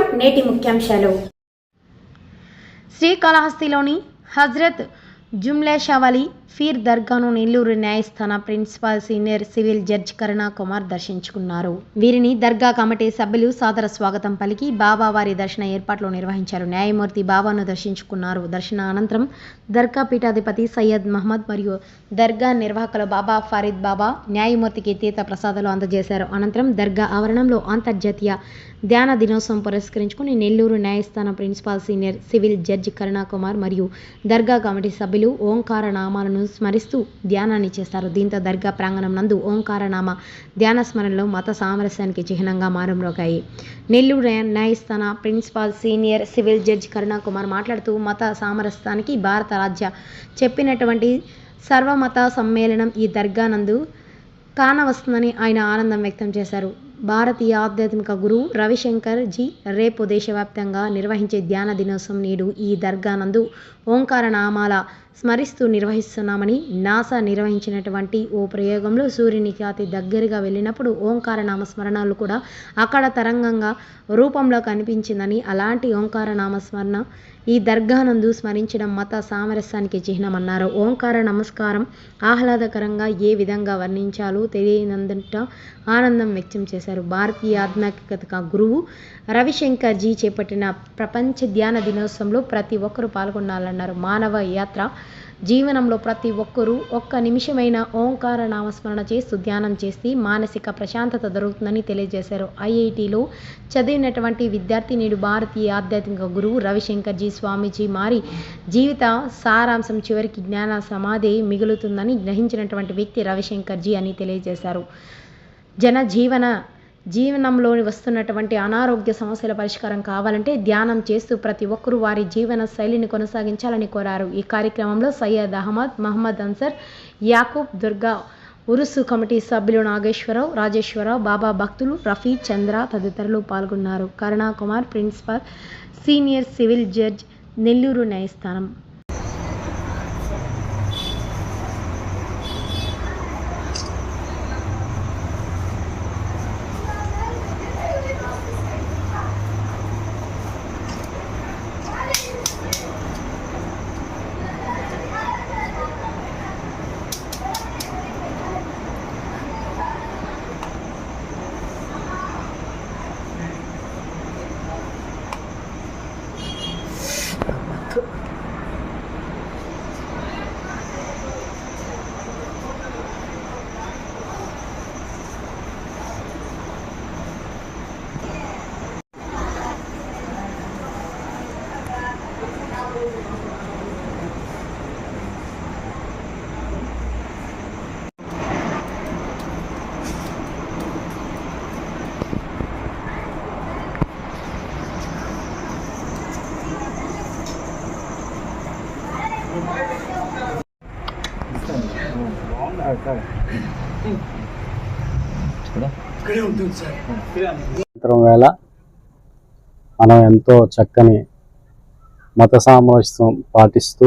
నమస్కారం నేటి ముఖ్యాంశాలు. శ్రీకాళహస్తిలోని హజ్రత్ జుమ్లేషావలి ఫీర్ దర్గాను Nellore న్యాయస్థాన principal senior civil judge Karuna Kumar దర్శించుకున్నారు. వీరిని దర్గా కమిటీ సభ్యులు సాదర స్వాగతం పలికి బాబా వారి దర్శన ఏర్పాట్లు నిర్వహించారు. న్యాయమూర్తి బాబాను దర్శించుకున్నారు. దర్శన అనంతరం దర్గా పీఠాధిపతి సయ్యద్ మహమ్మద్ మరియు దర్గా నిర్వాహకులు బాబా ఫరీద్ బాబా న్యాయమూర్తికి తీర్థ ప్రసాదాలు అందజేశారు. అనంతరం దర్గా ఆవరణంలో అంతర్జాతీయ ధ్యాన దినోత్సవం పురస్కరించుకుని నెల్లూరు న్యాయస్థానం principal senior civil judge Karunakumar మరియు దర్గా కమిటీ సభ్యులు ఓంకార నామాలను స్మరిస్తూ ధ్యానాన్ని చేస్తారు. దీంతో దర్గా ప్రాంగణం నందు ఓంకారనామ ధ్యాన స్మరణలో మత సామరస్యానికి చిహ్నంగా మారుమ్రోగాయి. Nellore న్యాయస్థాన principal senior civil judge Karunakumar మాట్లాడుతూ మత సామరస్యానికి భారత రాజ్య చెప్పినటువంటి సర్వమత సమ్మేళనం ఈ దర్గా నందు కానవస్తుందని ఆయన ఆనందం వ్యక్తం చేశారు. భారతీయ ఆధ్యాత్మిక గురువు రవిశంకర్ జీ రేపు దేశవ్యాప్తంగా నిర్వహించే ధ్యాన దినోత్సవం నేడు ఈ దర్గా నందు ఓంకార నామాల స్మరిస్తూ నిర్వహిస్తున్నామని నాసా నిర్వహించినటువంటి ఓ ప్రయోగంలో సూర్యునికి అతి దగ్గరగా వెళ్ళినప్పుడు ఓంకార నామ స్మరణలు కూడా అక్కడ తరంగంగా రూపంలో కనిపించిందని అలాంటి ఓంకార నామస్మరణ ఈ దర్గానందు స్మరించడం మత సామరస్యానికి చిహ్నమన్నారు. ఓంకార నమస్కారం ఆహ్లాదకరంగా ఏ విధంగా వర్ణించాలో తెలియనందుట ఆనందం వ్యక్తం చేశారు. భారతీయ ఆధ్యాత్మికత గురువు రవిశంకర్ జీ చేపట్టిన ప్రపంచ ధ్యాన దినోత్సవంలో ప్రతి ఒక్కరూ పాల్గొనాలన్నారు మానవ యాత్ర జీవనంలో ప్రతి ఒక్కరూ ఒక్క నిమిషమైన ఓంకార నామస్మరణ చేస్తూ ధ్యానం చేసి మానసిక ప్రశాంతత దొరుకుతుందని తెలియజేశారు. ఐఐటిలో చదివినటువంటి విద్యార్థి నేడు భారతీయ ఆధ్యాత్మిక గురువు రవిశంకర్ జీ స్వామీజీ మారి జీవిత సారాంశం చివరికి జ్ఞాన సమాధి మిగులుతుందని గ్రహించినటువంటి వ్యక్తి రవిశంకర్ జీ అని తెలియజేశారు. జన జీవన జీవనంలో వస్తున్నటువంటి అనారోగ్య సమస్యల పరిష్కారం కావాలంటే ధ్యానం చేస్తూ ప్రతి ఒక్కరూ వారి జీవన శైలిని కొనసాగించాలని కోరారు. ఈ కార్యక్రమంలో సయ్యద్ అహ్మద్ మహమ్మద్ అన్సర్ యాకూబ్ దుర్గా ఉరుసు కమిటీ సభ్యులు నాగేశ్వరరావు రాజేశ్వరరావు బాబా భక్తులు రఫీ చంద్ర తదితరులు పాల్గొన్నారు. Karunakumar principal senior civil judge Nellore న్యాయస్థానం. సాయంత్రం వేళ మనం ఎంతో చక్కని మత సామరస్యం పాటిస్తూ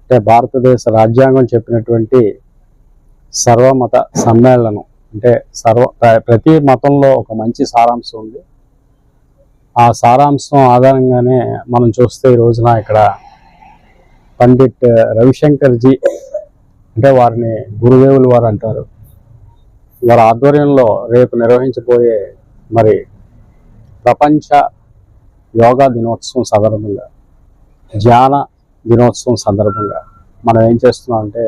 అంటే భారతదేశ రాజ్యాంగం చెప్పినటువంటి సర్వమత సమ్మేళనం అంటే సర్వ ప్ర- ప్రతి మతంలో ఒక మంచి సారాంశం ఉంది. ఆ సారాంశం ఆధారంగానే మనం చూస్తే ఈ రోజున ఇక్కడ పండిట్ రవిశంకర్ జీ అంటే వారిని గురుదేవులు వారు అంటారు. వారి ఆధ్వర్యంలో రేపు నిర్వహించబోయే మరి ప్రపంచ యోగా దినోత్సవం సందర్భంగా ధ్యాన దినోత్సవం సందర్భంగా మనం ఏం చేస్తున్నాం అంటే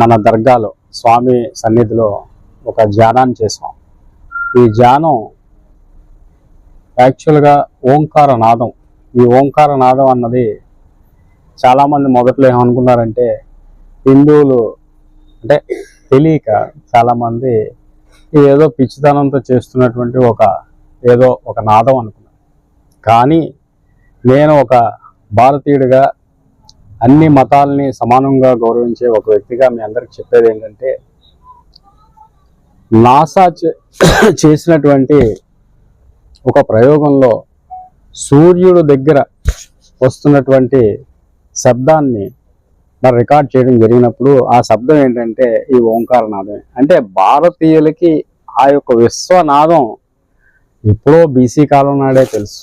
మన దర్గాలో స్వామి సన్నిధిలో ఒక ధ్యానాన్ని చేసాం. ఈ ధ్యానం యాక్చువల్గా ఓంకార నాదం. ఈ ఓంకార నాదం అన్నది చాలామంది మొదట్లో ఏమనుకున్నారంటే హిందువులు అంటే తెలియక చాలామంది ఏదో పిచ్చితనంతో చేస్తున్నటువంటి ఒక ఏదో ఒక నాదం అనుకున్నాను కానీ నేను ఒక భారతీయుడిగా అన్ని మతాలని సమానంగా గౌరవించే ఒక వ్యక్తిగా మీ అందరికి చెప్పేది ఏంటంటే నాసా చే- చేసినటువంటి ఒక ప్రయోగంలో సూర్యుడు దగ్గర వస్తున్నటువంటి శబ్దాన్ని మరి రికార్డ్ చేయడం జరిగినప్పుడు ఆ శబ్దం ఏంటంటే ఈ ఓంకార నాదమే అంటే భారతీయులకి ఆ యొక్క విశ్వనాదం ఎప్పుడో బీసీ కాలం నాడే తెలుసు.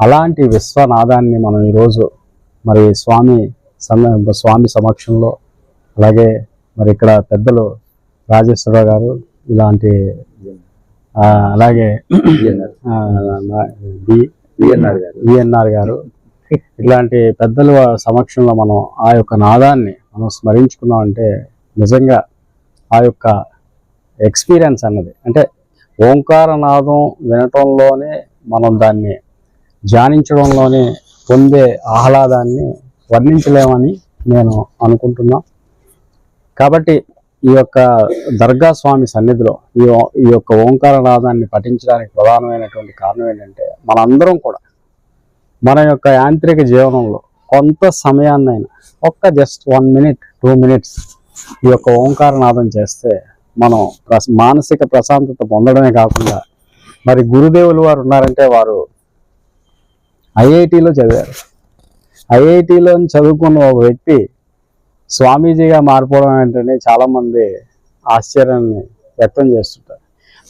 అలాంటి విశ్వనాదాన్ని మనం ఈరోజు మరి స్వామి స్వామి సమక్షంలో అలాగే మరి ఇక్కడ పెద్దలు రాజేశ్వరరావు గారు ఇలాంటి అలాగే విఎన్ఆర్ గారు ఇట్లాంటి పెద్దల సమక్షంలో మనం ఆ యొక్క నాదాన్ని మనం స్మరించుకున్నాం అంటే నిజంగా ఆ యొక్క ఎక్స్పీరియన్స్ అన్నది. అంటే ఓంకార నాదం వినటంలోనే మనం దాన్ని ధ్యానించడంలోనే పొందే ఆహ్లాదాన్ని వర్ణించలేమని నేను అనుకుంటున్నా. కాబట్టి ఈ యొక్క దర్గా స్వామి సన్నిధిలో ఈ ఈ యొక్క ఓంకార నాదాన్ని పఠించడానికి ప్రధానమైనటువంటి కారణం ఏంటంటే మనందరం కూడా మన యొక్క యాంత్రిక జీవనంలో కొంత సమయాన్నైనా ఒక్క just one minute two minutes ఈ యొక్క ఓంకార నాదం చేస్తే మనం మానసిక ప్రశాంతత పొందడమే కాకుండా మరి గురుదేవులు వారు ఉన్నారంటే వారు ఐఐటిలో చదివారు. ఐఐటిలో చదువుకున్న ఒక వ్యక్తి స్వామీజీగా మారిపోవడం ఏంటంటే చాలామంది ఆశ్చర్యాన్ని వ్యక్తం చేస్తుంటారు.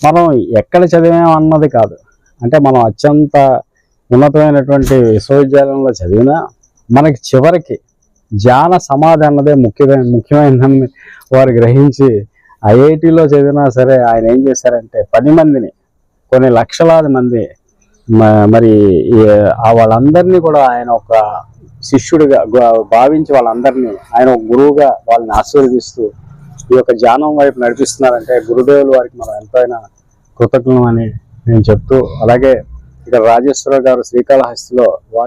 మనం ఎక్కడ చదివాం అన్నది కాదు. అంటే మనం అత్యంత ఉన్నతమైనటువంటి విశ్వవిద్యాలయంలో చదివినా మనకి చివరికి ధ్యాన సమాధి అన్నదే ముఖ్యమైన ముఖ్యమైనదని వారు గ్రహించి ఐఐటిలో చదివినా సరే ఆయన ఏం చేశారంటే పది మందిని కొన్ని లక్షలాది మంది మ- మరి ఆ వాళ్ళందరినీ కూడా ఆయన ఒక శిష్యుడిగా భావించి వాళ్ళందరినీ ఆయన ఒక గురువుగా వాళ్ళని ఆశీర్వదిస్తూ ఈ యొక్క ధ్యానం వైపు నడిపిస్తున్నారంటే గురుదేవులు వారికి మనం ఎంతైనా కృతజ్ఞమని నేను చెప్తూ అలాగే ఇక్కడ రాజేశ్వర గారు శ్రీకాళహస్తిలో